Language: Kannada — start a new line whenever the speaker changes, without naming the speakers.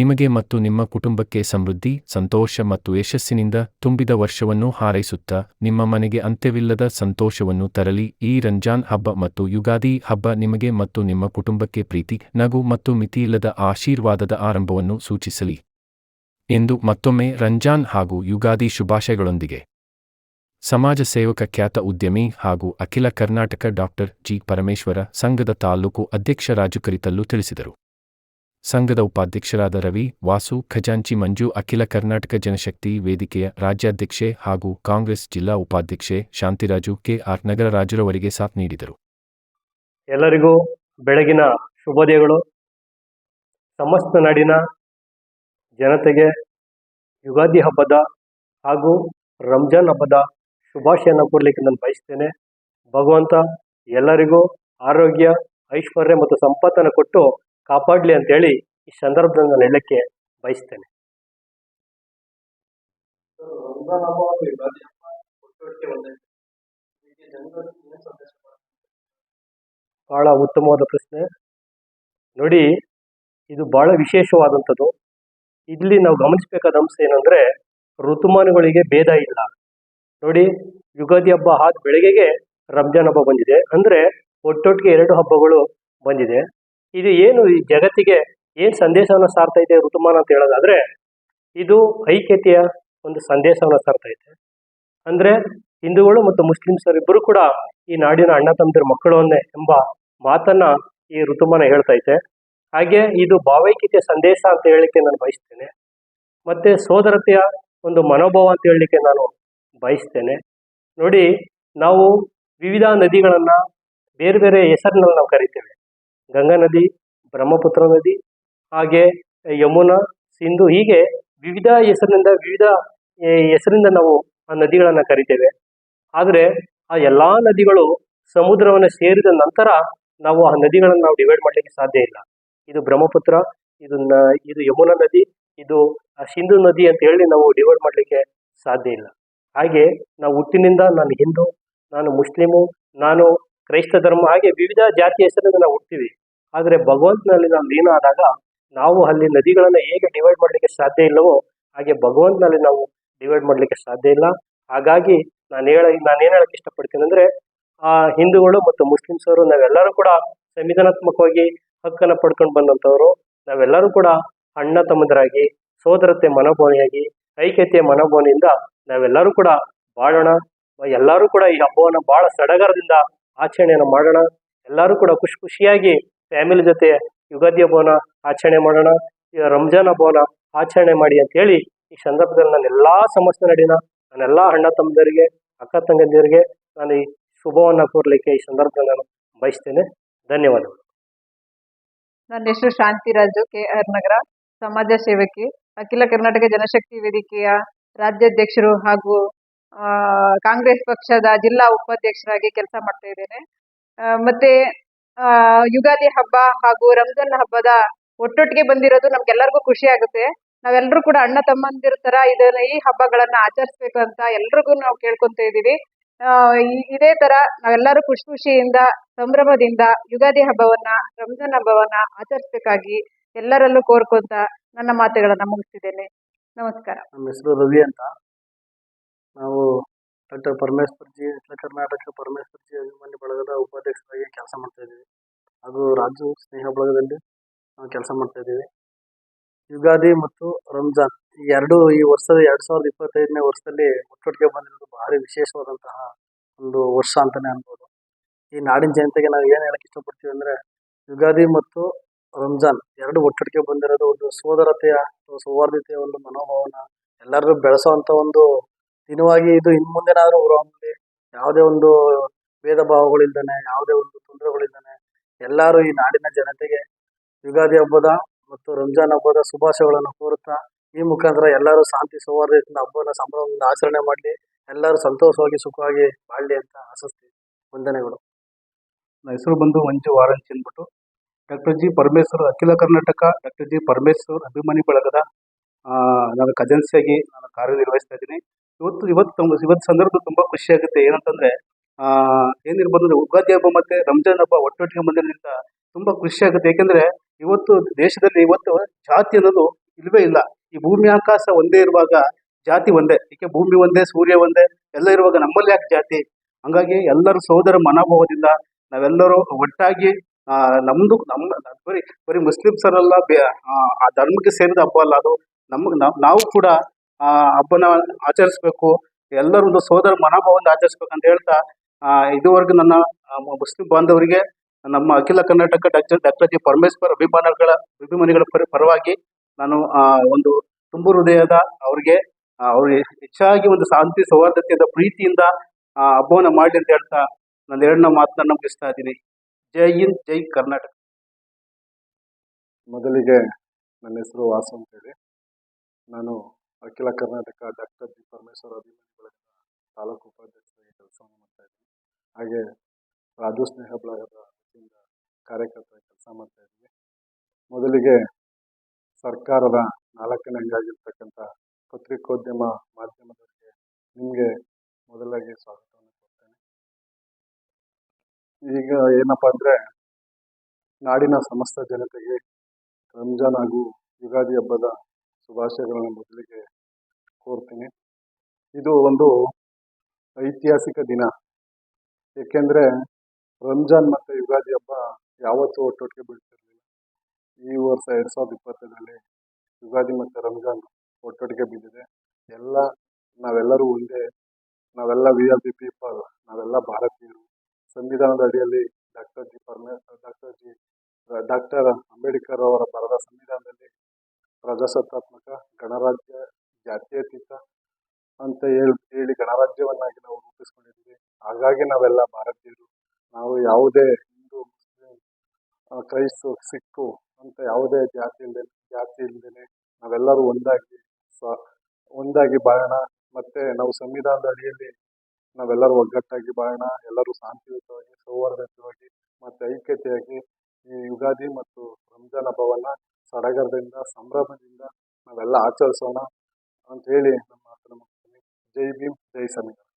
ನಿಮಗೆ ಮತ್ತು ನಿಮ್ಮ ಕುಟುಂಬಕ್ಕೆ ಸಮೃದ್ಧಿ, ಸಂತೋಷ ಮತ್ತು ಯಶಸ್ಸಿನಿಂದ ತುಂಬಿದ ವರ್ಷವನ್ನು ಹಾರೈಸುತ್ತಾ, ನಿಮ್ಮ ಮನೆಗೆ ಅಂತ್ಯವಿಲ್ಲದ ಸಂತೋಷವನ್ನು ತರಲಿ. ಈ ರಂಜಾನ್ ಹಬ್ಬ ಮತ್ತು ಯುಗಾದಿ ಹಬ್ಬ ನಿಮಗೆ ಮತ್ತು ನಿಮ್ಮ ಕುಟುಂಬಕ್ಕೆ ಪ್ರೀತಿ, ನಗು ಮತ್ತು ಮಿತಿಯಿಲ್ಲದ ಆಶೀರ್ವಾದದ ಆರಂಭವನ್ನು ಸೂಚಿಸಲಿ. ಎಂದು ಮತ್ತೊಮ್ಮೆ ರಂಜಾನ್ ಹಾಗೂ ಯುಗಾದಿ ಶುಭಾಶಯಗಳೊಂದಿಗೆ. ಸಮಾಜ ಸೇವಕ ಖ್ಯಾತ ಉದ್ಯಮಿ ಹಾಗೂ ಅಖಿಲ ಕರ್ನಾಟಕ ಡಾಕ್ಟರ್ ಜಿ. ಪರಮೇಶ್ವರ ಸಂಘದ ತಾಲೂಕು ಅಧ್ಯಕ್ಷ ರಾಜು ಕರಿತಲ್ಲು ತಿಳಿಸಿದರು. ಸಂಘದ ಉಪಾಧ್ಯಕ್ಷರಾದ ರವಿ, ವಾಸು, ಖಜಾಂಚಿ, ಮಂಜು, ಅಖಿಲ ಕರ್ನಾಟಕ ಜನಶಕ್ತಿ ವೇದಿಕೆಯ ರಾಜ್ಯಾಧ್ಯಕ್ಷೆ ಹಾಗೂ ಕಾಂಗ್ರೆಸ್ ಜಿಲ್ಲಾ ಉಪಾಧ್ಯಕ್ಷೆ ಶಾಂತಿರಾಜು ಕೆಆರ್ ನಗರರಾಜುರವರಿಗೆ ಸಾಥ್ ನೀಡಿದರು.
ಎಲ್ಲರಿಗೂ ಬೆಳಗಿನ ಶುಭೋದಯಗಳು. ಸಮಸ್ತ ನಾಡಿನ ಜನತೆಗೆ ಯುಗಾದಿ ಹಬ್ಬದ ಹಾಗೂ ರಂಜಾನ್ ಹಬ್ಬದ ಶುಭಾಶಯನ ಕೊಡಲಿಕ್ಕೆ ನಾನು ಬಯಸ್ತೇನೆ. ಭಗವಂತ ಎಲ್ಲರಿಗೂ ಆರೋಗ್ಯ, ಐಶ್ವರ್ಯ ಮತ್ತು ಸಂಪತ್ತನ್ನು ಕೊಟ್ಟು ಕಾಪಾಡಲಿ ಅಂತೇಳಿ ಈ ಸಂದರ್ಭದಲ್ಲಿ ನಾನು ಹೇಳಕ್ಕೆ ಬಯಸ್ತೇನೆ. ಬಹಳ ಉತ್ತಮವಾದ ಪ್ರಶ್ನೆ. ನೋಡಿ, ಇದು ಬಹಳ ವಿಶೇಷವಾದಂಥದ್ದು. ಇಲ್ಲಿ ನಾವು ಗಮನಿಸಬೇಕಾದ ಅಂಶ ಏನಂದ್ರೆ, ಋತುಮಾನಗಳಿಗೆ ಭೇದ ಇಲ್ಲ. ನೋಡಿ, ಯುಗಾದಿ ಹಬ್ಬ ಆದ ಬೆಳಗ್ಗೆಗೆ ರಂಜಾನ್ ಹಬ್ಬ ಬಂದಿದೆ. ಅಂದ್ರೆ, ಒಟ್ಟೊಟ್ಟಿಗೆ ಎರಡು ಹಬ್ಬಗಳು ಬಂದಿದೆ. ಇದು ಏನು ಈ ಜಗತ್ತಿಗೆ ಏನು ಸಂದೇಶವನ್ನು ಸಾರ್ತಾ ಇದೆ ಋತುಮಾನ ಅಂತ ಹೇಳೋದಾದ್ರೆ, ಇದು ಐಕ್ಯತೆಯ ಒಂದು ಸಂದೇಶವನ್ನು ಸಾರ್ತಾ ಇದೆ. ಅಂದ್ರೆ ಹಿಂದೂಗಳು ಮತ್ತು ಮುಸ್ಲಿಮ್ಸರು ಇಬ್ಬರು ಕೂಡ ಈ ನಾಡಿನ ಅಣ್ಣ ತಮ್ಮದಿರ ಮಕ್ಕಳನ್ನೇ ಎಂಬ ಮಾತನ್ನ ಈ ಋತುಮಾನ ಹೇಳ್ತಾ ಐತೆ ಹಾಗೆ ಇದು ಭಾವೈಕ್ಯತೆಯ ಸಂದೇಶ ಅಂತ ಹೇಳಲಿಕ್ಕೆ ನಾನು ಬಯಸ್ತೇನೆ. ಮತ್ತೆ ಸೋದರತೆಯ ಒಂದು ಮನೋಭಾವ ಅಂತ ಹೇಳಲಿಕ್ಕೆ ನಾನು ಬಯಸ್ತೇನೆ. ನೋಡಿ, ನಾವು ವಿವಿಧ ನದಿಗಳನ್ನ ಬೇರೆ ಬೇರೆ ಹೆಸರಿನಲ್ಲಿ ನಾವು ಕರಿತೇವೆ. ಗಂಗಾ ನದಿ, ಬ್ರಹ್ಮಪುತ್ರ ನದಿ, ಹಾಗೆ ಯಮುನಾ, ಸಿಂಧು ಹೀಗೆ ವಿವಿಧ ಹೆಸರಿನಿಂದ ವಿವಿಧ ಹೆಸರಿಂದ ನಾವು ಆ ನದಿಗಳನ್ನು ಕರಿತೇವೆ. ಆದರೆ ಆ ಎಲ್ಲಾ ನದಿಗಳು ಸಮುದ್ರವನ್ನು ಸೇರಿದ ನಂತರ ನಾವು ಆ ನದಿಗಳನ್ನು ನಾವು ಡಿವೈಡ್ ಮಾಡಲಿಕ್ಕೆ ಸಾಧ್ಯ ಇಲ್ಲ. ಇದು ಬ್ರಹ್ಮಪುತ್ರ, ಇದು ಇದು ಯಮುನಾ ನದಿ, ಇದು ಸಿಂಧು ನದಿ ಅಂತ ಹೇಳಿ ನಾವು ಡಿವೈಡ್ ಮಾಡಲಿಕ್ಕೆ ಸಾಧ್ಯ ಇಲ್ಲ. ಹಾಗೆ ನಾವು ಹುಟ್ಟಿನಿಂದ ನಾನು ಹಿಂದೂ, ನಾನು ಮುಸ್ಲಿಮು, ನಾನು ಕ್ರೈಸ್ತ ಧರ್ಮ ಹಾಗೆ ವಿವಿಧ ಜಾತಿ ಹೆಸರಿಂದ ನಾವು ಹುಡ್ತೀವಿ ಆದರೆ ಭಗವಂತನಲ್ಲಿ ನಾವು ಲೀನ ಆದಾಗ ನಾವು ಅಲ್ಲಿ ನದಿಗಳನ್ನು ಹೇಗೆ ಡಿವೈಡ್ ಮಾಡಲಿಕ್ಕೆ ಸಾಧ್ಯ ಇಲ್ಲವೋ ಹಾಗೆ ಭಗವಂತನಲ್ಲಿ ನಾವು ಡಿವೈಡ್ ಮಾಡಲಿಕ್ಕೆ ಸಾಧ್ಯ ಇಲ್ಲ. ಹಾಗಾಗಿ ನಾನು ಹೇಳ, ನಾನು ಏನು ಹೇಳಕ್ಕೆ ಇಷ್ಟಪಡ್ತೀನಿ ಅಂದ್ರೆ ಆ ಹಿಂದೂಗಳು ಮತ್ತು ಮುಸ್ಲಿಮ್ಸವರು ನಾವೆಲ್ಲರೂ ಕೂಡ ಸಂವಿಧಾನಾತ್ಮಕವಾಗಿ ಹಕ್ಕನ್ನು ಪಡ್ಕೊಂಡು ಬಂದಂಥವ್ರು. ನಾವೆಲ್ಲರೂ ಕೂಡ ಅಣ್ಣ ತಮ್ಮದರಾಗಿ, ಸೋದರತೆ ಮನೋಭಾವನೆಯಾಗಿ, ಐಕ್ಯತೆಯ ಮನೋಭಾವನೆಯಿಂದ ನಾವೆಲ್ಲರೂ ಕೂಡ ಬಾಳೋಣ. ಎಲ್ಲರೂ ಕೂಡ ಈ ಹಬ್ಬವನ್ನು ಬಹಳ ಸಡಗರದಿಂದ ಆಚರಣೆಯನ್ನು ಮಾಡೋಣ. ಎಲ್ಲರೂ ಕೂಡ ಖುಷಿ ಖುಷಿಯಾಗಿ ಫ್ಯಾಮಿಲಿ ಜೊತೆ ಯುಗಾದಿ ಹಬ್ಬವನ್ನ ಆಚರಣೆ ಮಾಡೋಣ, ರಂಜಾನ್ ಹಬ್ಬವನ್ನ ಆಚರಣೆ ಮಾಡಿ ಅಂತ ಹೇಳಿ ಈ ಸಂದರ್ಭದಲ್ಲಿ ನಾನು ಎಲ್ಲಾ ಸಮಸ್ಯೆ ನಡಿನ ನನ್ನೆಲ್ಲಾ ಅಣ್ಣ ತಮ್ಮದರಿಗೆ, ಅಕ್ಕ ತಂಗಂದಿರಿಗೆ ನಾನು ಈ ಶುಭವನ್ನ ಕೋರ್ಲಿಕ್ಕೆ ಈ ಸಂದರ್ಭದಲ್ಲಿ ನಾನು ಬಯಸ್ತೇನೆ. ಧನ್ಯವಾದಗಳು.
ನನ್ನ ಹೆಸರು ಶಾಂತಿರಾಜು ಕೆ ಆರ್ ನಗರ, ಸಮಾಜ ಸೇವಕಿ, ಅಖಿಲ ಕರ್ನಾಟಕ ಜನಶಕ್ತಿ ವೇದಿಕೆಯ ರಾಜ್ಯಾಧ್ಯಕ್ಷರು ಹಾಗೂ ಕಾಂಗ್ರೆಸ್ ಪಕ್ಷದ ಜಿಲ್ಲಾ ಉಪಾಧ್ಯಕ್ಷರಾಗಿ ಕೆಲಸ ಮಾಡ್ತಾ ಇದ್ದೇನೆ. ಮತ್ತೆ ಯುಗಾದಿ ಹಬ್ಬ ಹಾಗೂ ರಂಜಾನ್ ಹಬ್ಬದ ಒಟ್ಟೊಟ್ಟಿಗೆ ಬಂದಿರೋದು ನಮ್ಗೆಲ್ಲರಿಗೂ ಖುಷಿ ಆಗುತ್ತೆ. ನಾವೆಲ್ಲರೂ ಕೂಡ ಅಣ್ಣ ತಮ್ಮಂದಿರ ತರ ಇದನ್ನ, ಈ ಹಬ್ಬಗಳನ್ನ ಆಚರಿಸ್ಬೇಕು ಅಂತ ಎಲ್ರಿಗೂ ನಾವು ಕೇಳ್ಕೊಂತ ಇದ್ದೀವಿ. ಇದೇ ತರ ನಾವೆಲ್ಲರೂ ಖುಷಿ ಖುಷಿಯಿಂದ, ಸಂಭ್ರಮದಿಂದ ಯುಗಾದಿ ಹಬ್ಬವನ್ನ, ರಂಜಾನ್ ಹಬ್ಬವನ್ನ ಆಚರಿಸ್ಬೇಕಾಗಿ ಎಲ್ಲರಲ್ಲೂ ಕೋರ್ಕೊಂತ ನನ್ನ ಮಾತುಗಳನ್ನ ಮುಗಿಸ್ತಿದ್ದೇನೆ. ನಮಸ್ಕಾರ.
ನಮ್ಮ ಹೆಸರು ರವಿ ಅಂತ. ನಾವು ಡಾಕ್ಟರ್ ಪರಮೇಶ್ವರ್ ಜಿ ಅಖಿಲ ಕರ್ನಾಟಕ ಪರಮೇಶ್ವರ್ ಜಿ ಅಭಿಮಾನಿ ಬಳಗದ ಉಪಾಧ್ಯಕ್ಷರಾಗಿ ಕೆಲಸ ಮಾಡ್ತಾ ಇದ್ದೀವಿ. ಹಾಗೂ ರಾಜು ಸ್ನೇಹ ಬಳಗದಲ್ಲಿ ನಾವು ಕೆಲಸ ಮಾಡ್ತಾ ಇದ್ದೀವಿ. ಯುಗಾದಿ ಮತ್ತು ರಂಜಾನ್ ಈ ಎರಡು ಈ ವರ್ಷದ ಎರಡು ಸಾವಿರದ ಇಪ್ಪತ್ತೈದನೇ ವರ್ಷದಲ್ಲಿ ಒಟ್ಟೊಟ್ಟಿಗೆ ಬಂದಿರೋದು ಭಾರಿ ವಿಶೇಷವಾದಂತಹ ಒಂದು ವರ್ಷ ಅಂತಲೇ ಅನ್ಬೋದು. ಈ ನಾಡಿನ ಜನತೆಗೆ ನಾವು ಏನು ಹೇಳಕ್ಕೆ ಇಷ್ಟಪಡ್ತೀವಿ ಅಂದರೆ ಯುಗಾದಿ ಮತ್ತು ರಂಜಾನ್ ಎರಡು ಒಟ್ಟೊಟ್ಟಿಗೆ ಬಂದಿರೋದು ಒಂದು ಸೋದರತೆಯ ಸೌಹಾರ್ದತೆಯ ಒಂದು ಮನೋಭಾವನ ಎಲ್ಲರೂ ಬೆಳೆಸುವಂತ ಒಂದು ದಿನವಾಗಿ ಇದು ಇನ್ನು ಮುಂದೆನಾದ್ರೂ ಹೊರಹೊಮ್ಮಲಿ ಯಾವುದೇ ಒಂದು ಭೇದ ಭಾವಗಳಿಲ್ದಾನೆ ಯಾವುದೇ ಒಂದು ತೊಂದರೆಗಳಿಲ್ದಾನೆ ಎಲ್ಲರೂ ಈ ನಾಡಿನ ಜನತೆಗೆ ಯುಗಾದಿ ಹಬ್ಬದ ಮತ್ತು ರಂಜಾನ್ ಹಬ್ಬದ ಶುಭಾಶಯಗಳನ್ನು ಕೋರುತ್ತಾ, ಈ ಮುಖಾಂತರ ಎಲ್ಲರೂ ಶಾಂತಿ ಸೌಹಾರ್ದಿಂದ ಹಬ್ಬವನ್ನು ಸಂಭ್ರಮದಿಂದ ಆಚರಣೆ ಮಾಡಲಿ, ಎಲ್ಲರೂ ಸಂತೋಷವಾಗಿ ಸುಖವಾಗಿ ಬಾಳಲಿ ಅಂತ ಆಶಿಸ್ತೀವಿ. ವಂದನೆಗಳು.
ನನ್ನ ಹೆಸರು ಬಂದು ಮಂಜು ವಾರಂಚಿ ಅಂದ್ಬಿಟ್ಟು. ಡಾಕ್ಟರ್ ಜಿ ಪರಮೇಶ್ವರ್, ಅಖಿಲ ಕರ್ನಾಟಕ ಡಾಕ್ಟರ್ ಜಿ ಪರಮೇಶ್ವರ್ ಅಭಿಮಾನಿ ಬಳಗದ ನಾನು ಖಜಾನ್ಸಿಯಾಗಿ ನಾನು ಕಾರ್ಯನಿರ್ವಹಿಸ್ತಾ ಇದ್ದೀನಿ. ಇವತ್ತು ಇವತ್ತು ಇವತ್ತು ಸಂದರ್ಭ ತುಂಬ ಖುಷಿ ಆಗುತ್ತೆ. ಏನಂತಂದ್ರೆ ಆ, ಏನಿರ್ಬೋದು ಅಂದ್ರೆ ಉಗಾದಿ ಹಬ್ಬ ಮತ್ತೆ ರಂಜಾನ್ ಹಬ್ಬ ಒಟ್ಟೊಟ್ಟಿಗೆ ಬಂದಿರೋದ್ರಿಂದ ತುಂಬಾ ಖುಷಿ ಆಗುತ್ತೆ. ಇವತ್ತು ದೇಶದಲ್ಲಿ ಇವತ್ತು ಜಾತಿ ಅನ್ನೋದು ಇಲ್ವೇ ಇಲ್ಲ. ಈ ಭೂಮಿ ಆಕಾಶ ಒಂದೇ ಇರುವಾಗ ಜಾತಿ ಒಂದೇ. ಏಕೆ? ಭೂಮಿ ಒಂದೇ ಸೂರ್ಯ ಒಂದೇ ಎಲ್ಲ ಇರುವಾಗ ನಮ್ಮಲ್ಲಿ ಯಾಕೆ ಜಾತಿ? ಹಂಗಾಗಿ ಎಲ್ಲರೂ ಸೋದರ ಮನೋಭಾವದಿಂದ ನಾವೆಲ್ಲರೂ ಒಟ್ಟಾಗಿ ನಮ್ದು ನಮ್ಮ ಬರೀ ಬರೀ ಮುಸ್ಲಿಮ್ಸರೆಲ್ಲ ಆ ಧರ್ಮಕ್ಕೆ ಸೇರಿದ ಹಬ್ಬ ಅಲ್ಲ ಅದು. ನಮಗೆ ನಾವು ಕೂಡ ಆ ಹಬ್ಬನ ಆಚರಿಸ್ಬೇಕು, ಎಲ್ಲರೂ ಒಂದು ಸೋದರ ಮನೋಭಾವದಿಂದ ಅಂತ ಹೇಳ್ತಾ ಇದುವರೆಗೂ ನನ್ನ ಮುಸ್ಲಿಂ ಬಾಂಧವರಿಗೆ, ನಮ್ಮ ಅಖಿಲ Karnataka doctor doctor G Parameshwar ಅಭಿಮಾನಿಗಳ ಅಭಿಮಾನಿಗಳ ಪರ, ಪರವಾಗಿ ನಾನು ಒಂದು ತುಂಬು ಹೃದಯದ ಅವರಿಗೆ ಅವ್ರಿಗೆ ಹೆಚ್ಚಾಗಿ ಒಂದು ಶಾಂತಿ, ಸೌಹಾರ್ದತೆಯಿಂದ, ಪ್ರೀತಿಯಿಂದ, ಆ, ಹಬ್ಬವನ್ನು ಮಾಡಲಿ ಅಂತ ಹೇಳ್ತಾ, ನನ್ನ ಎರಡನ್ನ ಮಾತನ್ನ ಮುಗಿಸ್ತಾ ಇದ್ದೀನಿ. ಜೈ ಹಿಂದ್, ಜೈ ಕರ್ನಾಟಕ.
ಮೊದಲಿಗೆ ನನ್ನ ಹೆಸರು ವಾಸು ಅಂತೇಳಿ. ನಾನು ಅಖಿಲ ಕರ್ನಾಟಕ ಡಾಕ್ಟರ್ ಜಿ ಪರಮೇಶ್ವರ ಅಭಿಮಾನಿ ಬಳಗದ ತಾಲೂಕು ಉಪಾಧ್ಯಕ್ಷರಾಗಿ ಕೆಲಸವನ್ನು ಮಾಡ್ತಾ ಇದ್ದೀನಿ ಹಾಗೆ ರಾಜು ಸ್ನೇಹ ಬಳಗದ ವತಿಯಿಂದ ಕಾರ್ಯಕರ್ತರಾಗಿ ಕೆಲಸ ಮಾಡ್ತಾ ಇದ್ದೀನಿ ಮೊದಲಿಗೆ ಸರ್ಕಾರದ ನಾಲ್ಕನೇ ಅಂಗಾಗಿರ್ತಕ್ಕಂಥ ಪತ್ರಿಕೋದ್ಯಮ ಮಾಧ್ಯಮದವರಿಗೆ ನಿಮಗೆ ಮೊದಲಾಗಿ ಸ್ವಾಗತವನ್ನು ಕೊಡ್ತೇನೆ. ಈಗ ಏನಪ್ಪ ಅಂದರೆ ನಾಡಿನ ಸಮಸ್ತ ಜನತೆಗೆ ರಂಜಾನ್ ಹಾಗೂ ಯುಗಾದಿ ಹಬ್ಬದ ಶುಭಾಶಯಗಳನ್ನು ಮೊದಲಿಗೆ ಕೋರ್ತೀನಿ. ಇದು ಒಂದು ಐತಿಹಾಸಿಕ ದಿನ. ಏಕೆಂದರೆ ರಂಜಾನ್ ಮತ್ತು ಯುಗಾದಿ ಹಬ್ಬ ಯಾವತ್ತೂ ಒಟ್ಟೊಟ್ಟಿಗೆ ಬೀಳ್ತಿರಲಿಲ್ಲ. ಈ ವರ್ಷ ಎರಡು ಸಾವಿರದ ಇಪ್ಪತ್ತರಲ್ಲಿ ಯುಗಾದಿ ಮತ್ತು ರಂಜಾನ್ ಒಟ್ಟೊಟ್ಟಿಗೆ ಬಿದ್ದಿದೆ. ಎಲ್ಲ, ನಾವೆಲ್ಲರೂ ಒಂದೇ, ನಾವೆಲ್ಲ ವಿ ಆರ್ ದಿ ಪೀಪಲ್ ನಾವೆಲ್ಲ ಭಾರತೀಯರು. ಸಂವಿಧಾನದ ಅಡಿಯಲ್ಲಿ ಡಾಕ್ಟರ್ ಜಿ ಪರಮೇ, ಡಾಕ್ಟರ್ ಜಿ, ಡಾಕ್ಟರ್ ಅಂಬೇಡ್ಕರ್ ಅವರ ಬರದ ಸಂವಿಧಾನದಲ್ಲಿ ಪ್ರಜಾಸತ್ತಾತ್ಮಕ ಗಣರಾಜ್ಯ ಜಾತ್ಯತೀತ ಅಂತ ಹೇಳಿ ಹೇಳಿ ಗಣರಾಜ್ಯವನ್ನಾಗಿ ನಾವು ರೂಪಿಸ್ಕೊಂಡಿದ್ದೀವಿ. ಹಾಗಾಗಿ ನಾವೆಲ್ಲ ಭಾರತೀಯರು. ನಾವು ಯಾವುದೇ ಹಿಂದೂ, ಮುಸ್ಲಿಂ ಕ್ರೈಸ್ತು ಸಿಕ್ಕು ಅಂತ ಯಾವುದೇ ಜಾತಿ ಇಲ್ಲದೆ ಜಾತಿ ಇಲ್ಲದೇನೆ ನಾವೆಲ್ಲರೂ ಒಂದಾಗಿ ಸ ಒಂದಾಗಿ ಬಾಳೋಣ. ಮತ್ತೆ ನಾವು ಸಂವಿಧಾನದ ಅಡಿಯಲ್ಲಿ ನಾವೆಲ್ಲರೂ ಒಗ್ಗಟ್ಟಾಗಿ ಬಾಳೋಣ. ಎಲ್ಲರೂ ಶಾಂತಿಯುತವಾಗಿ, ಸೌಹಾರ್ದಯುತವಾಗಿ, ಮತ್ತು ಐಕ್ಯತೆಯಾಗಿ ಈ ಯುಗಾದಿ ಮತ್ತು ರಂಜಾನ್ ಹಬ್ಬವನ್ನು ಸಡಗರದಿಂದ ಸಂಭ್ರಮದಿಂದ ನಾವೆಲ್ಲ ಆಚರಿಸೋಣ ಅಂತ ಹೇಳಿ ನಮ್ಮ ಜೈ ಭೀಮ್ ಜೈ ಸಂವಿಧಾನ